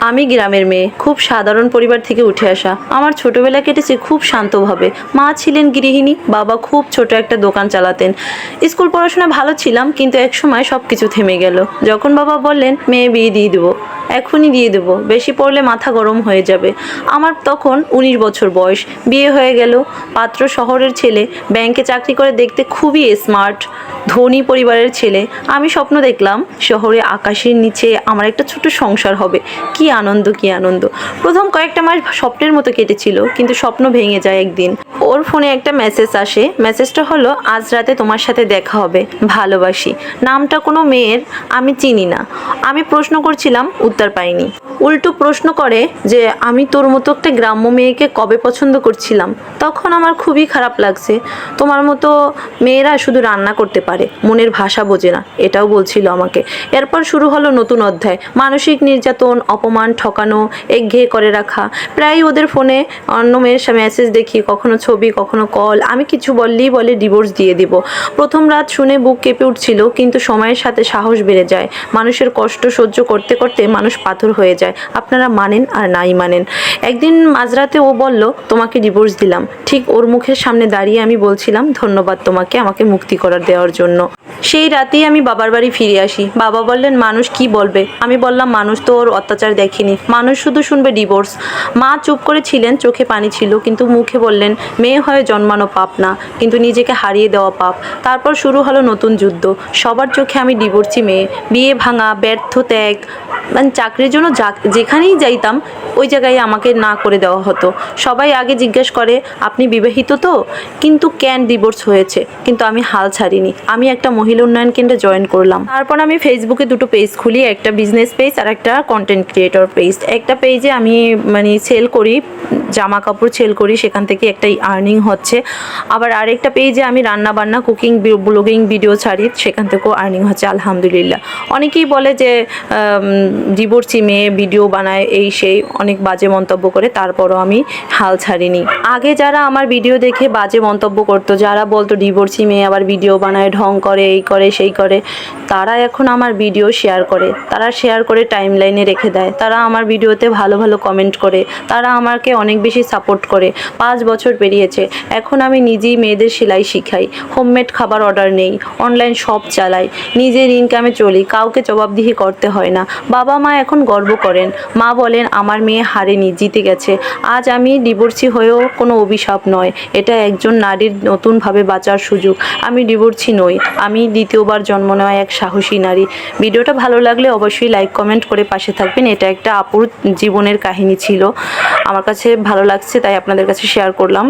আমি গ্রামের মেয়ে, খুব সাধারণ পরিবার থেকে উঠে আসা। আমার ছোটবেলা কেটেছে খুব শান্তভাবে। মা ছিলেন গৃহিণী, বাবা খুব ছোট একটা দোকান চালাতেন। স্কুল পড়াশোনা ভালো ছিলাম, কিন্তু এক সময় সব কিছু থেমে গেল। যখন বাবা বললেন, মেয়ে, বিয়ে দিয়ে দেবো। এখনই দিয়ে দেবো। বেশি পড়লে মাথা গরম হয়ে যাবে। আমার তখন উনিশ বছর বয়স। বিয়ে হয়ে গেল। পাত্র শহরের ছেলে। ব্যাংকে চাকরি করে দেখতে খুবই স্মার্ট ধনী পরিবারের ছেলে, আমি স্বপ্ন দেখলাম শহরে আকাশের নিচে আমার একটা ছোট সংসার হবে। কি আনন্দ কি আনন্দ। প্রথম কয়েকটা মাস স্বপ্নের মতো কেটেছিল, কিন্তু স্বপ্ন ভেঙে যায় একদিন। ওর ফোনে একটা মেসেজ আসে। মেসেজটা হলো, আজ রাতে তোমার সাথে দেখা হবে, ভালোবাসি। নামটা কোনো মেয়ের আমি চিনি না। আমি প্রশ্ন করছিলাম, উত্তর পাইনি। উল্টো প্রশ্ন করে যে, আমি তোর মতো একটা গ্রাম্য মেয়েকে কবে পছন্দ করছিলাম? তখন আমার খুবই খারাপ লাগছে। তোমার মতো মেয়েরা শুধু রান্না করতে পারে, মনের ভাষা বোঝে না, এটাও বলছিল আমাকে। এরপর শুরু হলো নতুন অধ্যায়। মানসিক নির্যাতন, অপমান, ঠকানো, একঘেয়ে করে রাখা। প্রায় ওদের ফোনে অন্য মেয়ের মেসেজ দেখি, কখনো ছবি কখনো কল, আমি কিছু বললেই বলে ডিভোর্স দিয়ে দিব। প্রথম রাত শুনে বুক কেঁপে উঠছিল, কিন্তু সময়ের সাথে সাহস বেড়ে যায়। মানুষের কষ্ট সহ্য করতে করতে মানুষ পাথর হয়ে যায়। আপনারা মানেন আর নাই মানেন। একদিন মাঝরাতে ও বলল, তোমাকে ডিভোর্স দিলাম। ঠিক ওর মুখের সামনে দাঁড়িয়ে আমি বলছিলাম, ধন্যবাদ তোমাকে, আমাকে মুক্তি করার দেওয়ার জন্য। সেই রাতেই আমি বাবার বাড়ি ফিরে আসি। বাবা বললেন, মানুষ কি বলবে? আমি বললাম, মানুষ তো ওর অত্যাচার দেখেনি। মানুষ শুধু শুনবে ডিভোর্স মা চুপ করে ছিলেন চোখে পানি ছিল, কিন্তু মুখে বললেন, মেয়ে হয়ে জন্মানো পাপ না, কিন্তু নিজেকে হারিয়ে দেওয়া পাপ। তারপর শুরু হলো নতুন যুদ্ধ। সবার চোখে আমি ডিভোর্সি মেয়ে। বিয়ে ভাঙা, ব্যর্থ ত্যাগ মানে চাকরির জন্য যেখানেই যাইতাম, ওই জায়গায় আমাকে না করে দেওয়া হতো। সবাই আগে জিজ্ঞেস করে, আপনি বিবাহিত তো? কিন্তু ক্যান ডিভোর্স হয়েছে? কিন্তু আমি হাল ছাড়িনি। আমি একটা মহিলা উন্নয়ন কেন্দ্রে জয়েন করলাম। তারপর আমি ফেসবুকে দুটো পেজ খুলি, একটা বিজনেস পেজ আর একটা কন্টেন্ট ক্রিয়েটর পেজ একটা পেজে আমি মানে সেল করি, জামা কাপড় সেল করি, সেখান থেকে একটা আর্নিং হচ্ছে। আবার আরেকটা পেজে আমি রান্না বান্না কুকিং ব্লগিং ভিডিও ছাড়ি, সেখান থেকেও আর্নিং হচ্ছে, আলহামদুলিল্লাহ। অনেকেই বলে যে ডিভোর্সি মেয়ে ভিডিও বানায়, এই সেই, অনেক বাজে মন্তব্য করে, তারপরও আমি হাল ছাড়িনি। আগে যারা আমার ভিডিও দেখে বাজে মন্তব্য করতো, যারা বলতো ডিভোর্সি মেয়ে আবার ভিডিও বানায়, ঢং করে, এই করে, সেই করে, তারা এখন আমার ভিডিও শেয়ার করে। তারা শেয়ার করে টাইম লাইনে রেখে দেয়। তারা আমার ভিডিওতে ভালো ভালো কমেন্ট করে। তারা আমাকে অনেক বেশি সাপোর্ট করে। পাঁচ বছর পেরিয়েছে এখন আমি নিজেই মেয়েদের সেলাই শিখাই। হোমমেড খাবার অর্ডার নেই, অনলাইন শপ চালাই। নিজের ইনকামে চলি, কাউকে জবাবদিহি করতে হয় না। বাবা মা এখন গর্ব করেন। মা বলেন, আমার মেয়ে হারেনি, জিতে গেছে। আজ আমি ডিভোর্সি হয়েও কোনো অভিশাপ নয়। এটা একজন নারীর নতুনভাবে বাঁচার সুযোগ। আমি ডিভোর্সি নই। আমি দ্বিতীয়বার জন্ম নেওয়া এক সাহসী নারী। ভিডিওটা ভালো লাগলে অবশ্যই লাইক কমেন্ট করে পাশে থাকবেন। এটা একটা আপুর জীবনের কাহিনী ছিল। আমার কাছে ভালো লাগছে, তাই আপনাদের কাছে শেয়ার করলাম।